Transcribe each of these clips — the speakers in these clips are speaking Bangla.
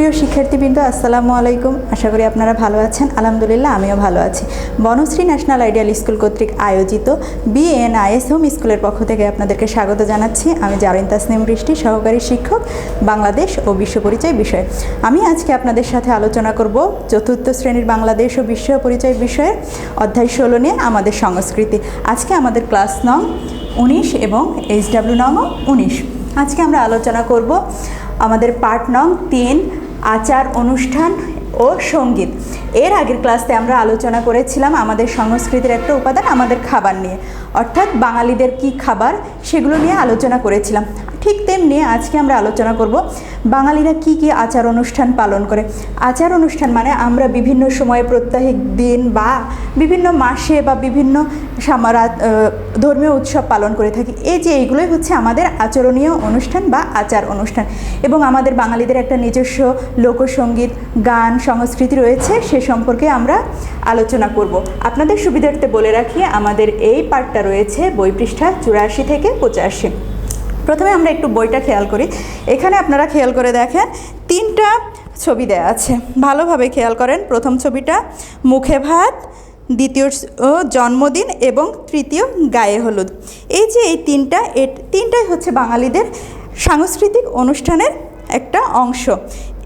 প্রিয় শিক্ষার্থীবৃন্দ, আসসালামু আলাইকুম। আশা করি আপনারা ভালো আছেন। আলহামদুলিল্লাহ, আমিও ভালো আছি। বনশ্রী ন্যাশনাল আইডিয়াল স্কুল কর্তৃক আয়োজিত বিএনআইএস হোম স্কুলের পক্ষ থেকে আপনাদেরকে স্বাগত জানাচ্ছি। আমি জারিন তাসনিম বৃষ্টি সহকারী শিক্ষক, বাংলাদেশ ও বিশ্ব পরিচয় বিষয়ে। আমি আজকে আপনাদের সাথে আলোচনা করব চতুর্থ শ্রেণির বাংলাদেশ ও বিশ্ব পরিচয় বিষয়ে, অধ্যায় ষোলো নিয়ে আমাদের সংস্কৃতি। আজকে আমাদের ক্লাস নং উনিশ এবং এইচডাব্লিউ নং উনিশ। আজকে আমরা আলোচনা করব আমাদের পার্ট নং তিন আচার, অনুষ্ঠান ও সংগীত। এর আগের ক্লাসে আমরা আলোচনা করেছিলাম আমাদের সংস্কৃতির একটা উপাদান, আমাদের খাবার নিয়ে। অর্থাৎ বাঙালিদের কি খাবার সেগুলো নিয়ে আলোচনা করেছিলাম। ঠিক তেমনি আজকে আমরা আলোচনা করব বাঙালিরা কি কি আচার অনুষ্ঠান পালন করে। আচার অনুষ্ঠান মানে আমরা বিভিন্ন সময়ে প্রত্যাহিক দিন বা বিভিন্ন মাসে বা বিভিন্ন ধর্মীয় উৎসব পালন করে থাকি। এই যে এইগুলোই হচ্ছে আমাদের আচরণীয় অনুষ্ঠান বা আচার অনুষ্ঠান। এবং আমাদের বাঙালিদের একটা নিজস্ব লোকসঙ্গীত গান, সংস্কৃতি রয়েছে, সে সম্পর্কে আমরা আলোচনা করব। আপনাদের সুবিধার্থে বলে রাখি, আমাদের এই পার্টটা রয়েছে বই পৃষ্ঠা চুরাশি থেকে পঁচাশি। প্রথমে আমরা একটু বইটা খেয়াল করি। এখানে আপনারা খেয়াল করে দেখেন, তিনটা ছবি দেয়া আছে। ভালোভাবে খেয়াল করেন, প্রথম ছবিটা, মুখে ভাত, দ্বিতীয় জন্মদিন এবং তৃতীয় গায়ে হলুদ। এই যে এই তিনটা এ তিনটাই হচ্ছে বাঙালিদের সাংস্কৃতিক অনুষ্ঠানের একটা অংশ।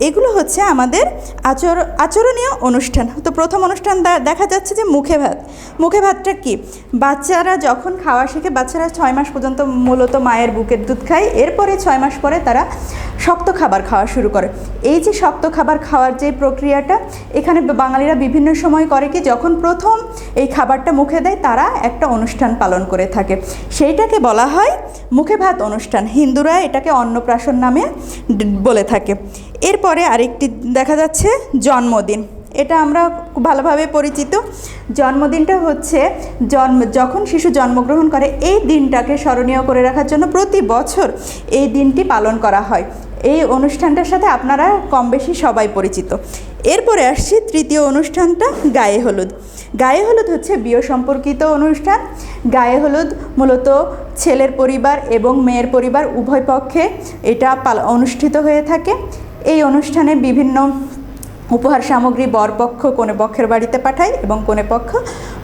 এগুলো হচ্ছে আমাদের আচর, আচরণীয় অনুষ্ঠান। তো প্রথম অনুষ্ঠান দেখা যাচ্ছে যে মুখে ভাত। মুখে ভাতটা কি? বাচ্চারা যখন খাওয়া শিখে, বাচ্চারা ছয় মাস পর্যন্ত মূলত মায়ের বুকের দুধ খায়। এরপরে ছয় মাস পরে তারা শক্ত খাবার খাওয়া শুরু করে। এই যে শক্ত খাবার খাওয়ার যে প্রক্রিয়াটা, এখানে বাঙালিরা বিভিন্ন সময় করে কি, যখন প্রথম এই খাবারটা মুখে দেয়, তারা একটা অনুষ্ঠান পালন করে থাকে। সেইটাকে বলা হয় মুখে ভাত অনুষ্ঠান। হিন্দুরা এটাকে অন্নপ্রাশন নামে বলে থাকে। এরপরে আরেকটি দেখা যাচ্ছে জন্মদিন। এটা আমরা ভালোভাবে পরিচিত। জন্মদিনটা হচ্ছে জন্ম, যখন শিশু জন্মগ্রহণ করে, এই দিনটাকে স্মরণীয় করে রাখার জন্য প্রতি বছর এই দিনটি পালন করা হয়। এই অনুষ্ঠানটার সাথে আপনারা কম বেশি সবাই পরিচিত। এরপরে আসছি তৃতীয় অনুষ্ঠানটা, গায়ে হলুদ। গায়ে হলুদ হচ্ছে বিয়ে সম্পর্কিত অনুষ্ঠান। গায়ে হলুদ মূলত ছেলের পরিবার এবং মেয়ের পরিবার উভয় পক্ষে এটা অনুষ্ঠিত হয়ে থাকে। এই অনুষ্ঠানে বিভিন্ন উপহার সামগ্রী বরপক্ষ কনে পক্ষের বাড়িতে পাঠায় এবং কনে পক্ষ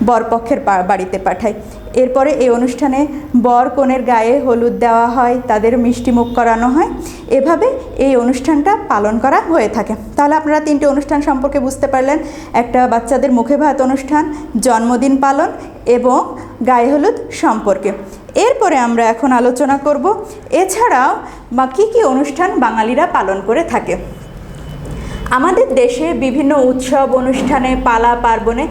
বরপক্ষের বাড়িতে পাঠায়। এরপরে এই অনুষ্ঠানে বর কনের গায়ে হলুদ দেওয়া হয়, তাদের মিষ্টি মুখ করানো হয়। এভাবে এই অনুষ্ঠানটা পালন করা হয়ে থাকে। তাহলে আপনারা তিনটে অনুষ্ঠান সম্পর্কে বুঝতে পারলেন। একটা বাচ্চাদের মুখে ভাত অনুষ্ঠান, জন্মদিন পালন এবং গায়ে হলুদ সম্পর্কে। এরপরে আমরা এখন আলোচনা করব, এছাড়াও বা কী কী অনুষ্ঠান বাঙালিরা পালন করে থাকে। আমাদের দেশে বিভিন্ন উৎসব অনুষ্ঠানে, পালা পার্বণে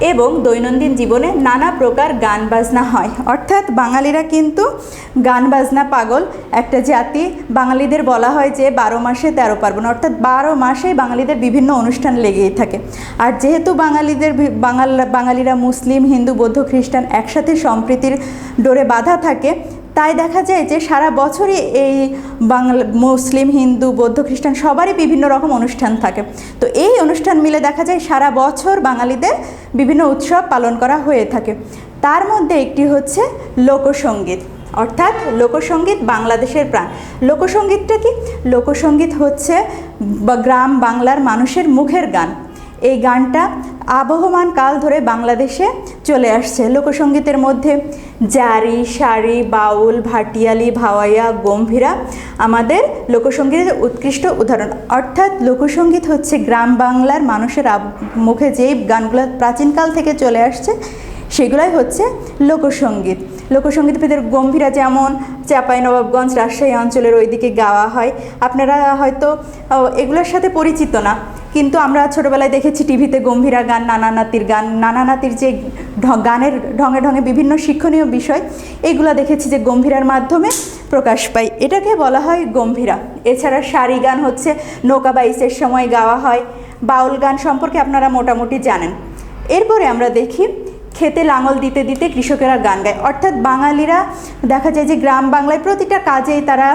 এবং দৈনন্দিন জীবনে নানা প্রকার গান বাজনা হয়। অর্থাৎ বাঙালিরা কিন্তু গান বাজনা পাগল। একটা জাতি, বাঙালিদের বলা হয় যে বারো মাসে তেরো পার্বণ। অর্থাৎ বারো মাসেই বাঙালিদের বিভিন্ন অনুষ্ঠান লেগেই থাকে। আর যেহেতু বাঙালিদের বাঙাল বাঙালিরা মুসলিম, হিন্দু, বৌদ্ধ, খ্রিস্টান একসাথে সম্প্রীতির ডোরে বাধা থাকে তাই দেখা যায় যে সারা বছরই এই বাংলা মুসলিম, হিন্দু, বৌদ্ধ, খ্রিস্টান সবারই বিভিন্ন রকম অনুষ্ঠান থাকে। তো এই অনুষ্ঠান মিলে দেখা যায় সারা বছর বাঙালিদের বিভিন্ন উৎসব পালন করা হয়ে থাকে। তার মধ্যে একটি হচ্ছে লোকসঙ্গীত অর্থাৎ লোকসঙ্গীত বাংলাদেশের প্রাণ। লোকসঙ্গীতটা কি? লোকসঙ্গীত হচ্ছে গ্রাম বাংলার মানুষের মুখের গান। এই গানটা আবহমান কাল ধরে বাংলাদেশে চলে আসছে। লোকসঙ্গীতের মধ্যে জারি শাড়ি বাউল, ভাটিয়ালি, ভাওয়াইয়া, গম্ভীরা আমাদের লোকসঙ্গীতের উৎকৃষ্ট উদাহরণ। অর্থাৎ লোকসঙ্গীত হচ্ছে গ্রাম বাংলার মানুষের মুখে যেই গানগুলো প্রাচীনকাল থেকে চলে আসছে, সেগুলাই হচ্ছে লোকসঙ্গীত। লোকসঙ্গীত ভিতরে গম্ভীরা যেমন চাপাই নবাবগঞ্জ রাজশাহী অঞ্চলের ওইদিকে গাওয়া হয়। আপনারা হয়তো এগুলোর সাথে পরিচিত না। কিন্তু আমরা ছোটোবেলায় দেখেছি টিভিতে গম্ভীরা গান, নানা নাতির গান, নানা নাতির যে গানের ঢঙে ঢঙে বিভিন্ন শিক্ষণীয় বিষয়, এগুলো দেখেছি যে গম্ভীরার মাধ্যমে প্রকাশ পায়। এটাকে বলা হয় গম্ভীরা। এছাড়া শাড়ি গান হচ্ছে, নৌকা বাইসের সময় গাওয়া হয়, বাউল গান সম্পর্কে আপনারা মোটামুটি জানেন। এরপরে আমরা দেখি খেতে লাঙল দিতে দিতে কৃষকেরা গান গায়। অর্থাৎ বাঙালিরা দেখা যায় যে গ্রাম বাংলায় প্রতিটা কাজেই তারা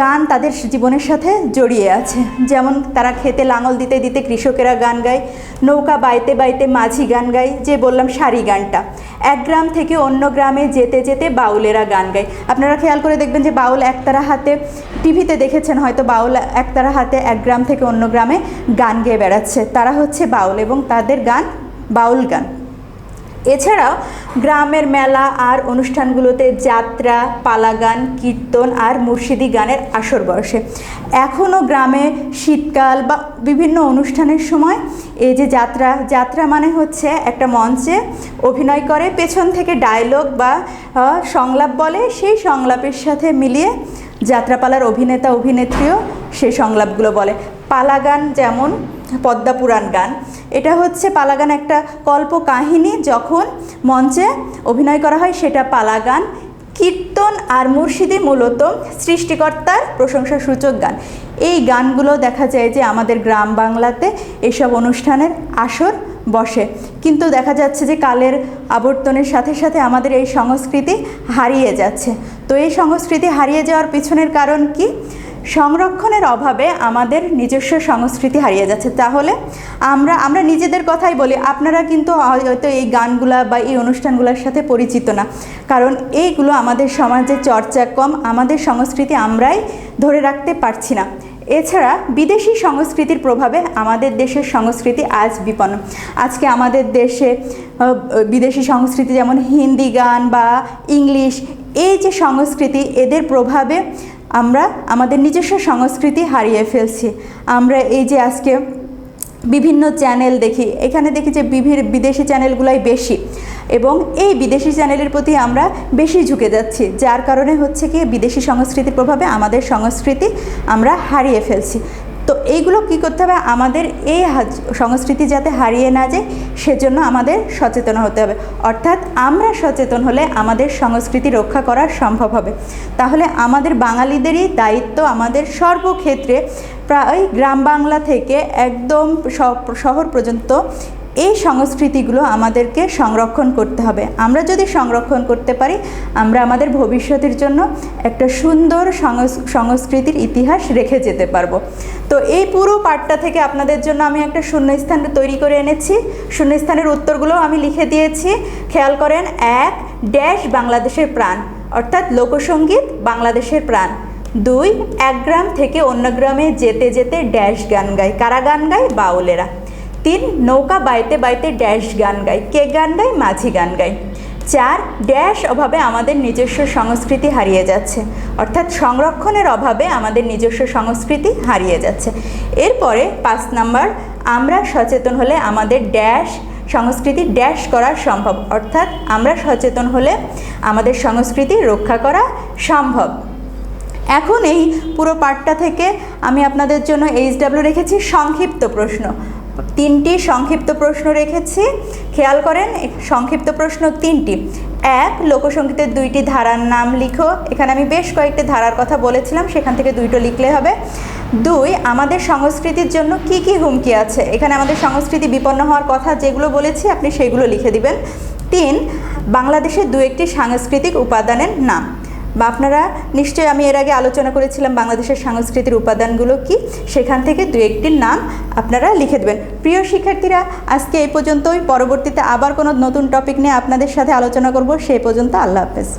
গান তাদের জীবনের সাথে জড়িয়ে আছে। যেমন তারা খেতে লাঙল দিতে দিতে কৃষকেরা গান গায়, নৌকা বাইতে বাইতে মাঝি গান গায়, যে বললাম শাড়ি গানটা। এক গ্রাম থেকে অন্য গ্রামে যেতে যেতে বাউলেরা গান গায়। আপনারা খেয়াল করে দেখবেন যে বাউল একতারা হাতে, টিভিতে দেখেছেন হয়তো বাউল একতারা হাতে এক গ্রাম থেকে অন্য গ্রামে গান গেয়ে বেড়াচ্ছে। তারা হচ্ছে বাউল এবং তাদের গান বাউল গান। এছাড়াও গ্রামের মেলা আর অনুষ্ঠানগুলোতে যাত্রা, পালাগান, কীর্তন আর মুর্শিদি গানের আসর বসে। এখনও গ্রামে শীতকাল বা বিভিন্ন অনুষ্ঠানের সময় এই যে যাত্রা যাত্রা মানে হচ্ছে একটা মঞ্চে অভিনয় করে, পেছন থেকে ডায়লগ বা সংলাপ বলে, সেই সংলাপের সাথে মিলিয়ে যাত্রাপালার অভিনেতা, অভিনেত্রীও সেই সংলাপগুলো বলে। পালাগান যেমন পদ্মাপুরাণ গান। এটা হচ্ছে পালাগান একটা কল্প কাহিনী যখন মঞ্চে অভিনয় করা হয়, সেটা পালাগান। কীর্তন আর মুর্শিদি মূলত সৃষ্টিকর্তার প্রশংসাসূচক গান। এই গানগুলো দেখা যায় যে আমাদের গ্রাম বাংলাতে এসব অনুষ্ঠানের আসর বসে। কিন্তু দেখা যাচ্ছে যে কালের আবর্তনের সাথে সাথে আমাদের এই সংস্কৃতি হারিয়ে যাচ্ছে। তো এই সংস্কৃতি হারিয়ে যাওয়ার পিছনের কারণ কি? সংরক্ষণের অভাবে আমাদের নিজস্ব সংস্কৃতি হারিয়ে যাচ্ছে। তাহলে আমরা আমরা নিজেদের কথাই বলি, আপনারা কিন্তু হয়তো এই গানগুলা বা এই অনুষ্ঠানগুলোর সাথে পরিচিত না। কারণ এইগুলো আমাদের সমাজে চর্চা কম, আমাদের সংস্কৃতি আমরাই ধরে রাখতে পারছি না। এছাড়া বিদেশি সংস্কৃতির প্রভাবে আমাদের দেশের সংস্কৃতি আজ বিপন্ন। আজকে আমাদের দেশে বিদেশি সংস্কৃতি যেমন হিন্দি গান বা ইংলিশ, এই যে সংস্কৃতি, এদের প্রভাবে আমরা আমাদের নিজস্ব সংস্কৃতি হারিয়ে ফেলছি। আমরা এই যে আজকে বিভিন্ন চ্যানেল দেখি, এখানে দেখি যে বিভিন্ন বিদেশি চ্যানেলগুলাই বেশি এবং এই বিদেশি চ্যানেলের প্রতি আমরা বেশি ঝুঁকে যাচ্ছি, যার কারণে হচ্ছে কি বিদেশি সংস্কৃতির প্রভাবে আমাদের সংস্কৃতি আমরা হারিয়ে ফেলছি। তো এইগুলো কি করতে হবে? আমাদের এই সংস্কৃতি যাতে হারিয়ে না যায়, সেজন্য আমাদের সচেতন হতে হবে। অর্থাৎ আমরা সচেতন হলে আমাদের সংস্কৃতি রক্ষা করা সম্ভব হবে। তাহলে আমাদের বাঙালিদেরই দায়িত্ব আমাদের সর্বক্ষেত্রে প্রায় গ্রাম বাংলা থেকে একদম শহর পর্যন্ত এই সংস্কৃতিগুলো আমাদেরকে সংরক্ষণ করতে হবে। আমরা যদি সংরক্ষণ করতে পারি, আমরা আমাদের ভবিষ্যতের জন্য একটা সুন্দর সংস- সংস্কৃতির ইতিহাস রেখে যেতে পারব। তো এই পুরো পাঠটা থেকে আপনাদের জন্য আমি একটা শূন্যস্থান তৈরি করে এনেছি। শূন্যস্থানের উত্তরগুলো আমি লিখে দিয়েছি। খেয়াল করেন, এক, ড্যাশ বাংলাদেশের প্রাণ, অর্থাৎ লোকসঙ্গীত বাংলাদেশের প্রাণ। দুই, এক গ্রাম থেকে অন্য গ্রামে যেতে যেতে ড্যাশ গান গায়। কারা গান গায়? বাউলেরা। তিন, নৌকা বাইতে বাইতে ড্যাশ গান গাই। কে গান গাই মাঝি গান গাই। চার, ড্যাশ অভাবে আমাদের নিজস্ব সংস্কৃতি হারিয়ে যাচ্ছে। অর্থাৎ সংরক্ষণের অভাবে আমাদের নিজস্ব সংস্কৃতি হারিয়ে যাচ্ছে। এরপরে পাঁচ নাম্বার, আমরা সচেতন হলে আমাদের ড্যাশ, সংস্কৃতি ড্যাশ করা সম্ভব। অর্থাৎ আমরা সচেতন হলে আমাদের সংস্কৃতি রক্ষা করা সম্ভব। এখন এই পুরো পাঠটা থেকে আমি আপনাদের জন্য এইচডাব্লিউ রেখেছি সংক্ষিপ্ত প্রশ্ন। তিনটি সংক্ষিপ্ত প্রশ্ন রেখেছি। খেয়াল করেন সংক্ষিপ্ত প্রশ্ন তিনটি। এক লোকসঙ্গীতের দুইটি ধারার নাম লিখো। এখানে আমি বেশ কয়েকটি ধারার কথা বলেছিলাম, সেখান থেকে দুইটো লিখলে হবে। দুই, আমাদের সংস্কৃতির জন্য কি কি হুমকি আছে? এখানে আমাদের সংস্কৃতি বিপন্ন হওয়ার কথা যেগুলো বলেছি, আপনি সেগুলো লিখে দিবেন। তিন বাংলাদেশের দু একটি সাংস্কৃতিক উপাদানের নাম। বা আপনারা নিশ্চয়ই আমি এর আগে আলোচনা করেছিলাম বাংলাদেশের সংস্কৃতির উপাদানগুলো কি? সেখান থেকে দু একটির নাম আপনারা লিখে দেবেন। প্রিয় শিক্ষার্থীরা, আজকে এই পর্যন্তই। পরবর্তীতে আবার কোনো নতুন টপিক নিয়ে আপনাদের সাথে আলোচনা করব। সেই পর্যন্ত আল্লাহ হাফেজ।